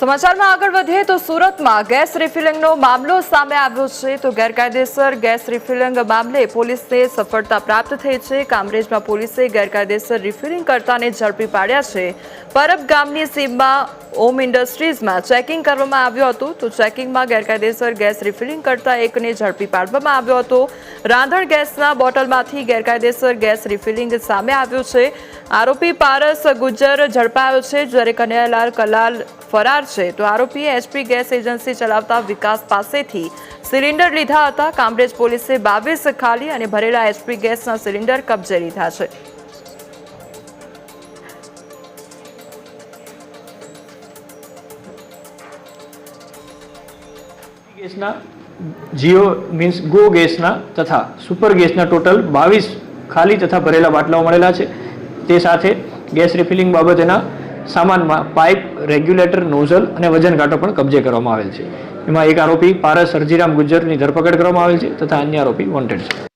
સમાચારમાં આગળ વધીએ તો સુરતમાં ગેસ રિફિલિંગનો મામલો સામે આવ્યો છે તો ગેરકાયદેસર ગેસ રિફિલિંગ મામલે પોલીસને સફળતા પ્રાપ્ત થઈ છે. કામરેજમાં પોલીસે ગેરકાયદેસર રિફિલિંગ કરતાને ઝડપી પાડ્યા છે. પરબ ગામની સીમમાં ઓમ ઇન્ડસ્ટ્રીઝમાં ચેકિંગ કરવામાં આવ્યું હતું. તો ચેકિંગમાં ગેરકાયદેસર ગેસ રિફિલિંગ કરતા એકને ઝડપી પાડવામાં આવ્યો હતો. રાંધણ ગેસના બોટલમાંથી ગેરકાયદેસર ગેસ રિફિલિંગ સામે આવ્યું છે. આરોપી પારસ ગુજ્જર ઝડપાયો છે. જ્યારે કનૈયાલાલ કલાલ ફરાર છે. તો આરોપીએ એચપી ગેસ એજન્સી ચલાવતા વિકાસ પાસેથી સિલિન્ડર લીધા હતા. કામરેજ પોલીસે બાવીસ ખાલી અને ભરેલા એચપી ગેસના સિલિન્ડર કબજે લીધા છે. ગેસના, જીઓ મીન્સ ગો ગેસના તથા સુપર ગેસના ટોટલ બાવીસ ખાલી તથા ભરેલા બાટલાઓ મળેલા છે. તે સાથે ગેસ રિફિલિંગ બાબતેના સામાનમાં પાઇપ, રેગ્યુલેટર, નોઝલ અને વજન કાંટો પણ કબજે કરવામાં આવેલ છે. એમાં એક આરોપી પારસ સરજીરામ ગુજ્જરની ધરપકડ કરવામાં આવેલ છે તથા અન્ય આરોપી વોન્ટેડ છે.